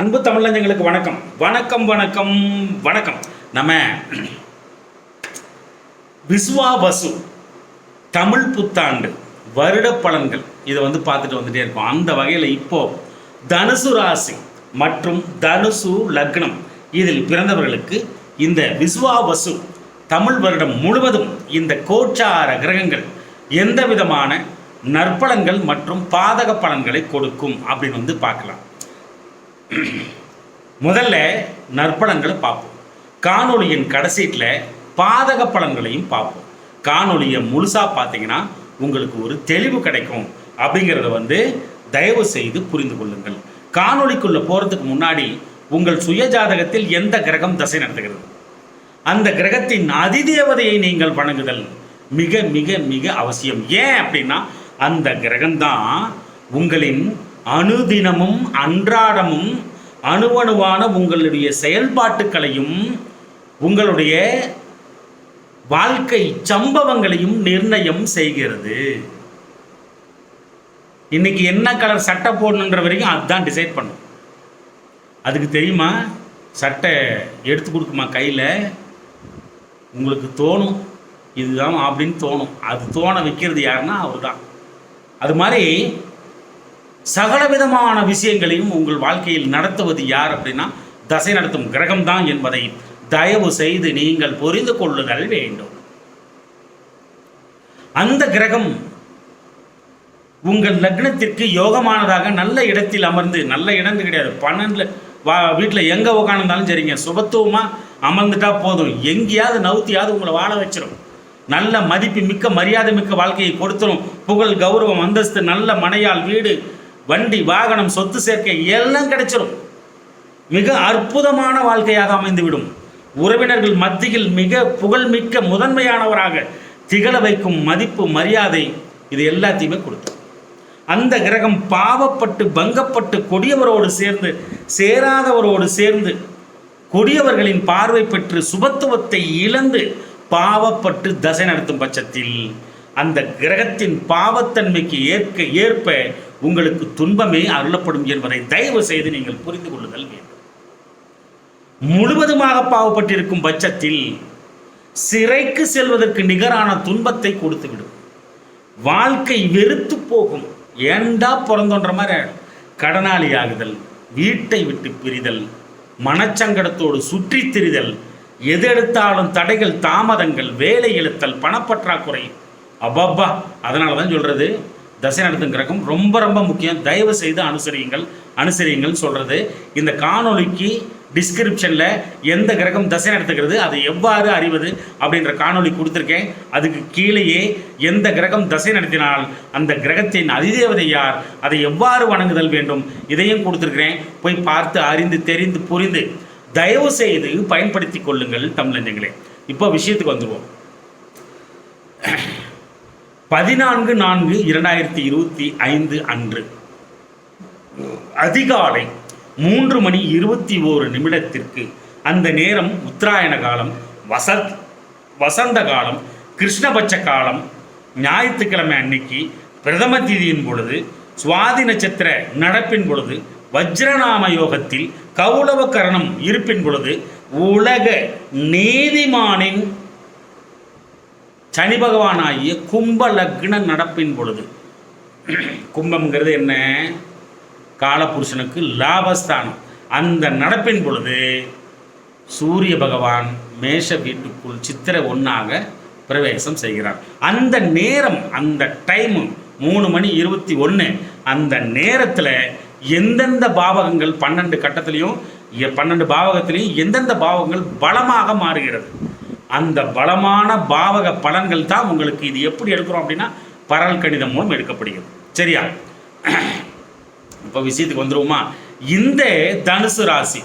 அன்பு தமிழஞ்சங்களுக்கு வணக்கம். வணக்கம் வணக்கம் வணக்கம். நம்ம விஸ்வாவசு தமிழ் புத்தாண்டு வருட பலன்கள் இதை வந்து பார்த்துட்டு வந்துட்டே இருக்கோம். அந்த வகையில் இப்போ தனுசு ராசி மற்றும் தனுசு லக்னம் இதில் பிறந்தவர்களுக்கு இந்த விஸ்வாவசு தமிழ் வருடம் முழுவதும் இந்த கோச்சார கிரகங்கள் எந்த விதமான நற்பலன்கள் மற்றும் பாதக பலன்களை கொடுக்கும் அப்படின்னு வந்து பார்க்கலாம். முதல்ல நற்பலன்களை பார்ப்போம். காணொளியின் கடைசீட்டில் பாதக பலன்களையும் பார்ப்போம். காணொளியை முழுசாக பார்த்தீங்கன்னா உங்களுக்கு ஒரு தெளிவு கிடைக்கும் அப்படிங்கிறத வந்து தயவு செய்து புரிந்து கொள்ளுங்கள். காணொளிக்குள்ளே போகிறதுக்கு முன்னாடி உங்கள் சுய ஜாதகத்தில் எந்த கிரகம் தசை நடத்துகிறது? அந்த கிரகத்தின் அதிதேவதையை நீங்கள் வணங்குதல் மிக மிக மிக அவசியம். ஏன் அப்படின்னா அந்த கிரகம்தான் உங்களின் அணுதினமும் அன்றாடமும் அணுவணுவான உங்களுடைய செயல்பாட்டுகளையும் உங்களுடைய வாழ்க்கை சம்பவங்களையும் நிர்ணயம் செய்கிறது. இன்னைக்கு என்ன கலர் சட்டை போடணுன்ற வரைக்கும் அதுதான் டிசைட் பண்ணும். அதுக்கு தெரியுமா? சட்டை எடுத்து கொடுக்குமா கையில்? உங்களுக்கு தோணும். இதுதான் அப்படின்னு தோணும். அது தோண வைக்கிறது யாருன்னா அவர் தான் அது மாதிரி சகலவிதமான விஷயங்களையும் உங்கள் வாழ்க்கையில் நடத்துவது யார் அப்படின்னா தசை நடத்தும் கிரகம் தான் என்பதை தயவு செய்து நீங்கள் புரிந்து கொள்ளுதல் வேண்டும். அந்த கிரகம் உங்கள் லக்னத்திற்கு யோகமானதாக நல்ல இடத்தில் அமர்ந்து நல்ல இடம் கிடையாது. பன்னெண்டுல வா வீட்டில் எங்கே உட்காந்துருந்தாலும் சரிங்க. சுபத்துவமாக அமர்ந்துட்டா போதும். எங்கேயாவது நவுத்தியாவது உங்களை வாழ வச்சிடும் நல்ல மதிப்பு மிக்க மரியாதை மிக்க வாழ்க்கையை கொடுத்துரும். புகழ் கௌரவம் அந்தஸ்து நல்ல மனையால் வீடு வண்டி வாகனம் சொத்து சேர்க்கை எல்லாம் கிடைச்சிடும் மிக அற்புதமான வாழ்க்கையாக அமைந்துவிடும். உறவினர்கள் மத்தியில் மிக புகழ்மிக்க முதன்மையானவராக திகழ வைக்கும் மதிப்பு மரியாதை இது எல்லாத்தையுமே கொடுத்தோம் அந்த கிரகம் பாவப்பட்டு பங்கப்பட்டு கொடியவரோடு சேர்ந்து சேராதவரோடு சேர்ந்து கொடியவர்களின் பார்வை பெற்று சுபத்துவத்தை இழந்து பாவப்பட்டு தசை நடத்தும் பட்சத்தில் அந்த கிரகத்தின் பாவத்தன்மைக்கு ஏற்க ஏற்ப உங்களுக்கு துன்பமே அருளப்படும் என்பதை தயவு செய்து நீங்கள் புரிந்து கொள்ளுதல் வேண்டும். முழுவதுமாக பாவப்பட்டிருக்கும் பட்சத்தில் சிறைக்கு செல்வதற்கு நிகரான துன்பத்தை கொடுத்துவிடும். வாழ்க்கை வெறுத்து போகும். ஏண்டா பிறந்தோன்ற மாதிரி கடனாளி ஆகுதல் வீட்டை விட்டு பிரிதல் மனச்சங்கடத்தோடு சுற்றித் திரிதல் எது எடுத்தாலும் தடைகள் தாமதங்கள் வேலை இழுத்தல் பணப்பற்றாக்குறை. அப்பப்பா அதனால தான் சொல்கிறது தசை நடத்தும் கிரகம் ரொம்ப ரொம்ப முக்கியம். தயவு செய்து அனுசரியுங்கள். அனுசரியுங்கள் சொல்கிறது இந்த காணொளிக்கு டிஸ்கிரிப்ஷனில் எந்த கிரகம் தசை நடத்துகிறது அதை எவ்வாறு அறிவது அப்படின்ற காணொளி கொடுத்துருக்கேன். அதுக்கு கீழேயே எந்த கிரகம் தசை நடத்தினால் அந்த கிரகத்தின் அதிதேவதை யார் அதை எவ்வாறு வணங்குதல் வேண்டும் இதையும் கொடுத்துருக்கிறேன். போய் பார்த்து அறிந்து தெரிந்து புரிந்து தயவு செய்து பயன்படுத்தி கொள்ளுங்கள் தமிழஞ்சங்களே இப்போ விஷயத்துக்கு வந்துடுவோம் பதினான்கு நான்கு இரண்டாயிரத்தி இருபத்தி ஐந்து அன்று. அதிகாலை மூன்று மணி இருபத்தி ஓரு நிமிடத்திற்கு அந்த நேரம் உத்தராயண காலம் வசத் வசந்த காலம் கிருஷ்ணபட்ச காலம் ஞாயிற்றுக்கிழமை அன்னைக்கு பிரதம தீதியின் பொழுது சுவாதி நட்சத்திர நடப்பின் பொழுது வஜ்ரநாம யோகத்தில் கௌளவ கரணம் இருப்பின் பொழுது உலக நீதிமானின் சனி பகவானாகிய கும்ப லக்ன நடப்பின் பொழுது. கும்பம்ங்கிறது என்ன? காலபுருஷனுக்கு லாபஸ்தானம். அந்த நடப்பின் பொழுது சூரிய பகவான் மேஷ வீட்டுக்குள் சித்திரை ஒன்றாக பிரவேசம் செய்கிறார். அந்த நேரம் அந்த டைம் மூணு மணி இருபத்தி ஒன்று அந்த நேரத்தில் எந்தெந்த பாவகங்கள் பன்னெண்டு கட்டத்திலையும் எ- பன்னெண்டு பாவகத்திலையும் எந்தெந்த பாவகங்கள் பலமாக மாறுகிறது. அந்த பலமான பாவக பலன்கள் தான் உங்களுக்கு இது எப்படி எடுக்கிறோம் அப்படின்னா பரல் கணிதம் மூலம் எடுக்கப்படுகிறது. சரியா? இப்போ விஷயத்துக்கு வந்துருவோமா? இந்த தனுசு ராசி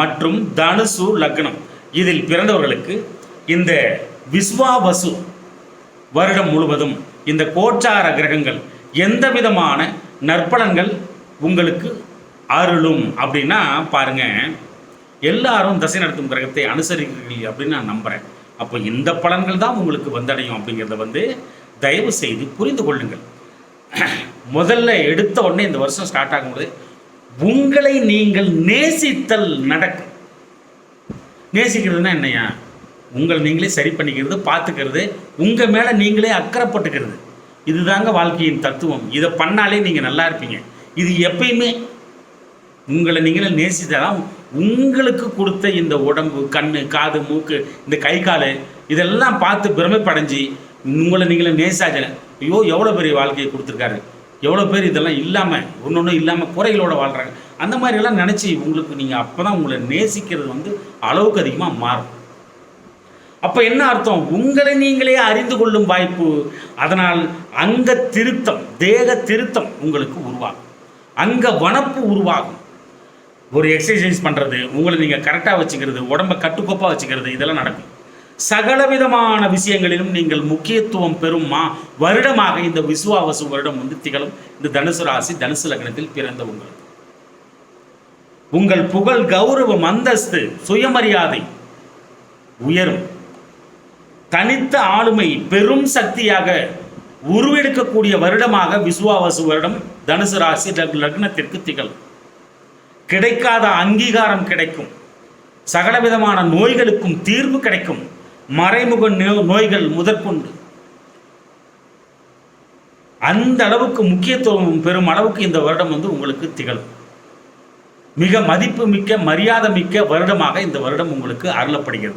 மற்றும் தனுசு லக்னம் இதில் பிறந்தவர்களுக்கு இந்த விஸ்வாவசு வருடம் முழுவதும் இந்த கோச்சார கிரகங்கள் எந்த விதமான நற்பலன்கள் உங்களுக்கு அருளும் அப்படின்னா பாருங்க எல்லாரும் தசை நடத்தும் கிரகத்தை அனுசரிக்கிறீர்கள் அப்படின்னு நான் நம்புகிறேன் அப்போ இந்த பலன்கள் தான் உங்களுக்கு வந்தடையும் அப்படிங்கிறத வந்து தயவு செய்து புரிந்து கொள்ளுங்கள். முதல்ல எடுத்த உடனே இந்த வருஷம் ஸ்டார்ட் ஆகும்போது உங்களை நீங்கள் நேசித்தல் நடக்கும். நேசிக்கிறதுனா என்னையா? உங்களை நீங்களே சரி பண்ணிக்கிறது பார்த்துக்கிறது உங்கள் மேலே நீங்களே அக்கறைப்பட்டுக்கிறது இதுதாங்க வாழ்க்கையின் தத்துவம். இதை பண்ணாலே நீங்கள் நல்லா இருப்பீங்க. இது எப்பயுமே உங்களை நீங்களே நேசித்தால் உங்களுக்கு கொடுத்த இந்த உடம்பு கண் காது மூக்கு இந்த கை கால் இதெல்லாம் பார்த்து பிரமைப்படைஞ்சு உங்களை நீங்களே நேசாச்சல ஐயோ எவ்வளோ பெரிய வாழ்க்கையை கொடுத்துருக்காரு. எவ்வளோ பேர் இதெல்லாம் இல்லாமல் ஒன்று இல்லாமல் குறைகளோடு வாழ்கிறாங்க அந்த மாதிரிலாம் நினச்சி உங்களுக்கு நீங்கள் அப்போ தான் உங்களை நேசிக்கிறது வந்து அளவுக்கு அதிகமாக மாறும். அப்போ என்ன அர்த்தம்? உங்களை நீங்களே அறிந்து கொள்ளும் வாய்ப்பு. அதனால் அங்க திருத்தம் தேக திருத்தம் உங்களுக்கு உருவாகும். அங்க வனப்பு உருவாகும். ஒரு எக்ஸசைஸ் பண்ணுறது உங்களை நீங்கள் கரெக்டாக வச்சுக்கிறது உடம்பை கட்டுக்கோப்பாக வச்சுக்கிறது இதெல்லாம் நடக்கும். சகலவிதமான விஷயங்களிலும் நீங்கள் முக்கியத்துவம் பெறும் மா வருடமாக இந்த விசுவாவசு வருடம் வந்து திகழும். இந்த தனுசு ராசி தனுசு லக்னத்தில் பிறந்த உங்களுக்கு. உங்கள் புகழ் கௌரவம் அந்தஸ்து சுயமரியாதை உயரும். தனித்த ஆளுமை பெரும் சக்தியாக உருவெடுக்கக்கூடிய வருடமாக விசுவாவசு வருடம் தனுசு ராசி லக்- லக்னத்திற்கு திகழும். கிடைக்காத அங்கீகாரம் கிடைக்கும். சகலவிதமான நோய்களுக்கும் தீர்வு கிடைக்கும். மறைமுக நோ- நோய்கள் முதற்கொண்டு அந்த அளவுக்கு முக்கியத்துவம் பெறும் அளவுக்கு இந்த வருடம் வந்து உங்களுக்கு திகழும். மிக மதிப்பு மிக்க மரியாதை மிக்க வருடமாக இந்த வருடம் உங்களுக்கு அருளப்படுகிறது.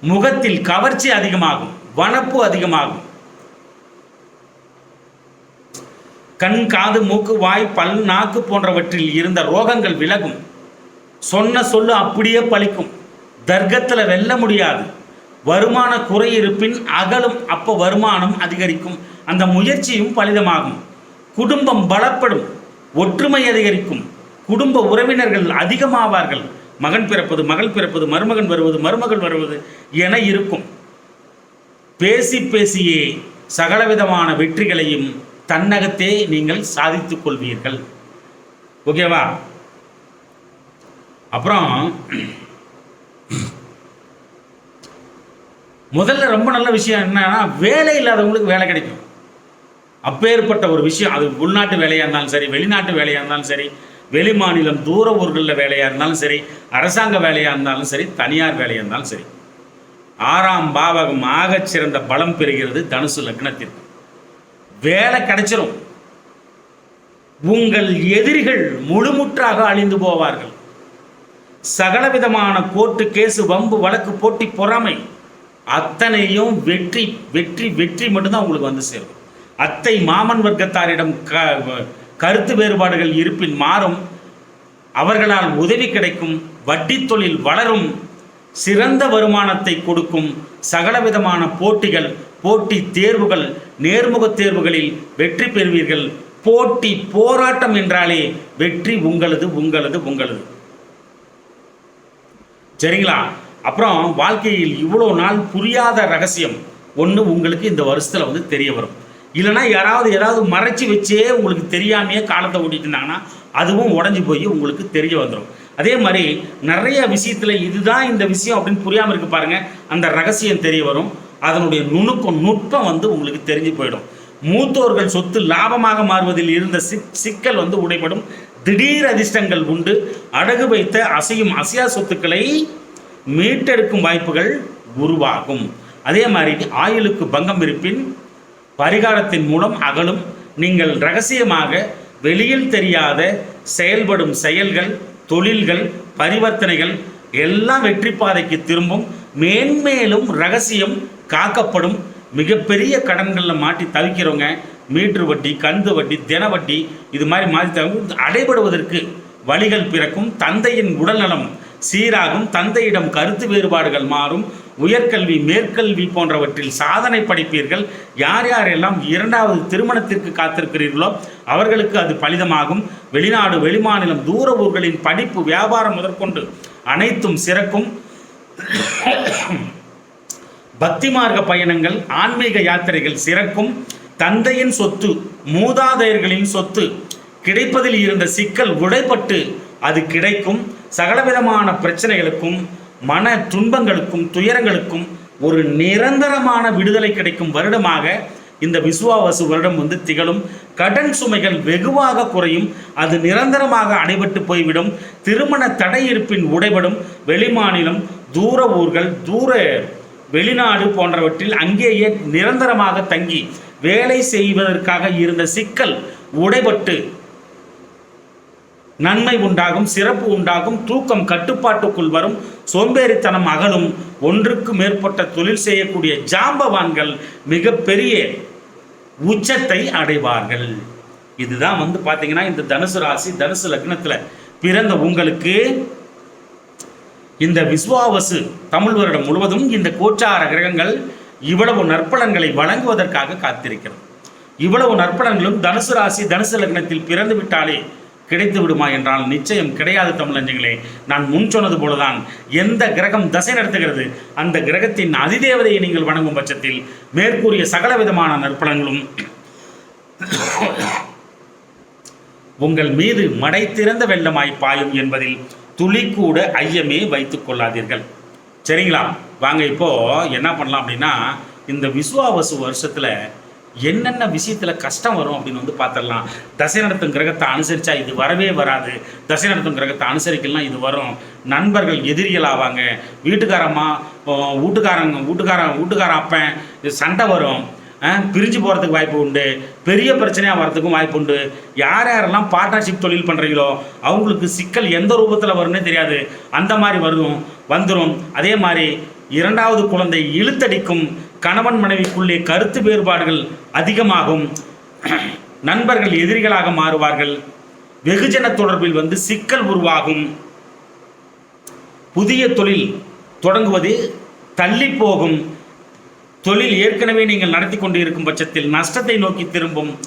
முகத்தில் கவர்ச்சி அதிகமாகும். வனப்பு அதிகமாகும். கண் காது மூக்கு வாய் பல் நாக்கு போன்றவற்றில் இருந்த ரோகங்கள் விலகும். சொன்ன சொல்லு அப்படியே பலிக்கும் தர்க்கத்தில் வெல்ல முடியாது. வருமான குறை இருப்பின் அகலும் அப்போ வருமானம் அதிகரிக்கும். அந்த முயற்சியும் பலிதமாகும். குடும்பம் பலப்படும். ஒற்றுமை அதிகரிக்கும். குடும்ப உறவினர்கள் அதிகமாவார்கள். மகன் பிறப்பது மகள் பிறப்பது மருமகன் வருவது மருமகள் வருவது என இருக்கும். பேசி பேசியே சகலவிதமான வெற்றிகளையும் தன்னகத்தே நீங்கள் சாதித்துக் கொள்வீர்கள். ஓகேவா அப்புறம் முதல்ல ரொம்ப நல்ல விஷயம் என்னன்னா வேலை இல்லாதவங்களுக்கு வேலை கிடைக்கும். அப்பேற்பட்ட ஒரு விஷயம் அது உள்நாட்டு வேலையாக இருந்தாலும் சரி வெளிநாட்டு வேலையாக இருந்தாலும் சரி வெளி மாநிலம் தூர ஊர்களில் வேலையாக இருந்தாலும் சரி அரசாங்க வேலையாக இருந்தாலும் சரி தனியார் வேலையாக இருந்தாலும் சரி. ஆறாம் பாவகம் ஆகச் சிறந்த பலம் பெறுகிறது தனுசு லக்னத்திற்கு. வேலை கிடைச்சிரும். உங்கள் எதிரிகள் முழுமுற்றாக அழிந்து போவார்கள். சகலவிதமான கோர்ட்டு கேசு வம்பு வழக்கு போட்டி பொறாமை அத்தனையும் வெற்றி வெற்றி வெற்றி மட்டும்தான் உங்களுக்கு வந்து சேரும். அத்தை மாமன் வர்க்கத்தாரிடம் க கருத்து வேறுபாடுகள் இருப்பின் மாறும். அவர்களால் உதவி கிடைக்கும் வட்டி தொழில் வளரும். சிறந்த வருமானத்தை கொடுக்கும் சகலவிதமான போட்டிகள் போட்டி தேர்வுகள் நேர்முக தேர்வுகளில் வெற்றி பெறுவீர்கள். போட்டி போராட்டம் என்றாலே வெற்றி உங்களது உங்களது உங்களது. சரிங்களா? அப்புறம் வாழ்க்கையில் இவ்வளோ நாள் புரியாத ரகசியம். ஒன்று உங்களுக்கு இந்த வருஷத்தில் வந்து தெரிய வரும். இல்லைன்னா யாராவது ஏதாவது மறைச்சி வச்சே உங்களுக்கு தெரியாமையே காலத்தை ஓட்டிட்டு இருந்தாங்கன்னா அதுவும் உடஞ்சி போய் உங்களுக்கு தெரிய வந்துடும் அதே மாதிரி நிறைய விஷயத்தில் இதுதான் இந்த விஷயம் அப்படின்னு புரியாமல் இருக்கு பாருங்கள் அந்த ரகசியம் தெரிய வரும். அதனுடைய நுணுக்கம் நுட்பம் வந்து உங்களுக்கு தெரிஞ்சு போயிடும். மூத்தோர்கள் சொத்து லாபமாக மாறுவதில் இருந்த சிக் சிக்கல் வந்து உடைபடும். திடீர் அதிர்ஷ்டங்கள் உண்டு. அடகு வைத்த அசையும் அசையா சொத்துக்களை மீட்டெடுக்கும் வாய்ப்புகள் உருவாகும். அதே மாதிரி ஆயுளுக்கு பங்கம் இருப்பின் பரிகாரத்தின் மூலம் அகலும். நீங்கள் ரகசியமாக வெளியில் தெரியாத செயல்படும் செயல்கள் தொழில்கள் பரிவர்த்தனைகள் எல்லாம் வெற்றி பாதைக்கு திரும்பும் மேன்மேலும் ரகசியம் காக்கப்படும் மிகப்பெரிய கடன்களில் மாட்டி தவிக்கிறவங்க மீட்ரு வட்டி கந்து வட்டி தின வட்டி இது மாதிரி மாற்றி தவிர அடைபடுவதற்கு வழிகள் பிறக்கும் தந்தையின் உடல்நலம் சீராகும் தந்தையிடம் கருத்து வேறுபாடுகள் மாறும் உயர்கல்வி மேற்கல்வி போன்றவற்றில் சாதனை படைப்பீர்கள். யார் யாரெல்லாம் இரண்டாவது திருமணத்திற்கு காத்திருக்கிறீர்களோ அவர்களுக்கு அது பலிதமாகும். வெளிநாடு வெளிமாநிலம் தூர ஊர்களின் படிப்பு வியாபாரம் முதற்கொண்டு அனைத்தும் சிறக்கும். பக்தி மார்க்க பயணங்கள் ஆன்மீக யாத்திரைகள் சிறக்கும். தந்தையின் சொத்து மூதாதையர்களின் சொத்து கிடைப்பதில் இருந்த சிக்கல் உடைப்பட்டு அது கிடைக்கும். சகலவிதமான பிரச்சனைகளுக்கும் மன துன்பங்களுக்கும் துயரங்களுக்கும் ஒரு நிரந்தரமான விடுதலை கிடைக்கும் வருடமாக இந்த விசுவாவசு வருடம் வந்து திகழும். கடன் சுமைகள் வெகுவாக குறையும். அது நிரந்தரமாக அடைபட்டு போய்விடும். திருமண தடை இருப்பின் உடைபடும் வெளிமாநிலம் தூர ஊர்கள் தூர வெளிநாடு போன்றவற்றில் அங்கேயே நிரந்தரமாக தங்கி வேலை செய்வதற்காக இருந்த சிக்கல் உடைபட்டு நன்மை உண்டாகும் சிறப்பு உண்டாகும் தூக்கம் கட்டுப்பாட்டுக்குள் வரும் சோம்பேறித்தனம் அகலும். ஒன்றுக்கு மேற்பட்ட தொழில் செய்யக்கூடிய ஜாம்பவான்கள் மிகப்பெரிய உச்சத்தை அடைவார்கள். இதுதான் வந்து பார்த்தீங்கன்னா இந்த தனுசு ராசி தனுசு லக்னத்தில் பிறந்த உங்களுக்கு இந்த விஸ்வாவசு தமிழ் வருடம் முழுவதும் இந்த கோச்சார கிரகங்கள் இவ்வளவு நற்பலன்களை வழங்குவதற்காக காத்திருக்கிறது. இவ்வளவு நற்பலன்களும் தனுசு ராசி தனுசு லக்னத்தில் பிறந்து விட்டாலே கிடைத்து விடுமா என்றால் நிச்சயம் கிடையாது தமிழஞ்சங்களே நான் முன் சொன்னது போலதான். எந்த கிரகம் தசை நடத்துகிறது? அந்த கிரகத்தின் அதிதேவதையை நீங்கள் வணங்கும் பட்சத்தில் மேற்கூறிய சகல விதமான நற்பலங்களும் உங்கள் மீது மடை திறந்த வெள்ளமாய் பாயும் என்பதில் துளி கூட ஐயமே வைத்துக் கொள்ளாதீர்கள். சரிங்களா? வாங்க இப்போ என்ன பண்ணலாம் அப்படின்னா இந்த விஸ்வாவசு வருஷத்துல என்னென்ன விஷயத்துல கஷ்டம் வரும் அப்படின்னு வந்து பார்த்துடலாம். தசை நடத்தும் கிரகத்தை அனுசரிச்சா இது வரவே வராது. தசை நடத்தும் கிரகத்தை அனுசரிக்கலாம் இது வரும். நண்பர்கள் எதிரிகள் ஆவாங்க. வீட்டுக்காரம்மா வீட்டுக்காரங்க வீட்டுக்காரன் வீட்டுக்காரன் அப்பன் சண்டை வரும். பிரிஞ்சு போகிறதுக்கு வாய்ப்பு உண்டு. பெரிய பிரச்சனையாக வரதுக்கும் வாய்ப்பு உண்டு. யார் யாரெல்லாம் பார்ட்னர்ஷிப் தொழில் பண்ணுறீங்களோ அவங்களுக்கு சிக்கல் எந்த ரூபத்தில் வரும்னே தெரியாது. அந்த மாதிரி வரும் வந்துடும் அதே மாதிரி இரண்டாவது குழந்தை இழுத்தடிக்கும் கணவன் மனைவிக்குள்ளே கருத்து வேறுபாடுகள் அதிகமாகும். நண்பர்கள் எதிரிகளாக மாறுவார்கள். வெகுஜன தொடர்பில் வந்து சிக்கல் உருவாகும். புதிய தொழில் தொடங்குவது தள்ளி போகும். தொழில் ஏற்கனவே நீங்கள் நடத்தி கொண்டு இருக்கும் பட்சத்தில் நஷ்டத்தை நோக்கி திரும்பும்.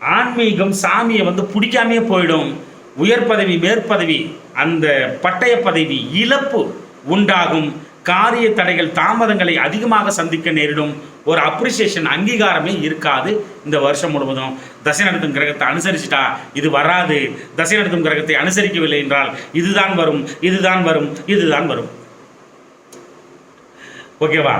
ஆன்மீகம் சாமியை வந்து பிடிக்காமே போயிடும். உயர் பதவி மேற்பதவி அந்த பட்டய பதவி இழப்பு உண்டாகும். காரிய தடைகள் தாமதங்களை அதிகமாக சந்திக்க நேரிடும் ஒரு அப்ரிசியேஷன் அங்கீகாரமே இருக்காது இந்த வருஷம் முழுவதும். தசை நடத்தும் கிரகத்தை அனுசரிச்சிட்டா இது வராது. தசை நடத்தும் கிரகத்தை அனுசரிக்கவில்லை என்றால் இதுதான் வரும் இதுதான் வரும் இதுதான் வரும். ஓகேவா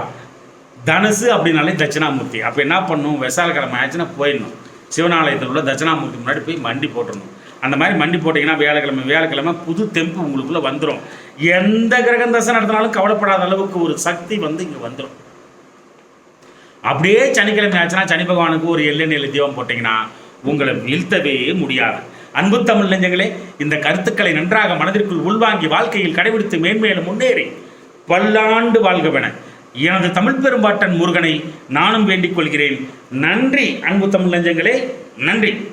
தனுசு அப்படின்னாலே தட்சிணாமூர்த்தி. அப்போ என்ன பண்ணும்? விசாலக்கிழமை ஆச்சுன்னா போயிடணும். சிவனாலயத்தில் உள்ள தட்சிணாமூர்த்தி முன்னாடி போய் மண்டி போட்டுடணும். அந்த மாதிரி மண்டி போட்டிங்கன்னா வியாழக்கிழமை வியாழக்கிழமை புது தெம்பு உங்களுக்குள்ளே வந்துடும் எந்த கிரகம் தசை நடத்தினாலும் கவலைப்படாத அளவுக்கு ஒரு சக்தி வந்து இங்கே வந்துடும் அப்படியே சனிக்கிழமை ஆச்சுன்னா சனி பகவானுக்கு ஒரு எள்ளெண்ணெயில் தீபம் போட்டிங்கன்னா உங்களை வீழ்த்தவே முடியாது. அன்பு தமிழ் நெஞ்சங்களே இந்த கருத்துக்களை நன்றாக மனதிற்குள் உள்வாங்கி வாழ்க்கையில் கடைபிடித்து மேன்மேலும் முன்னேறி பல்லாண்டு வாழ்கவென எனது தமிழ் பெரும்பாட்டன் முருகனை நானும் வேண்டிக் கொள்கிறேன். நன்றி அன்பு தமிழ் நெஞ்சங்களே. நன்றி.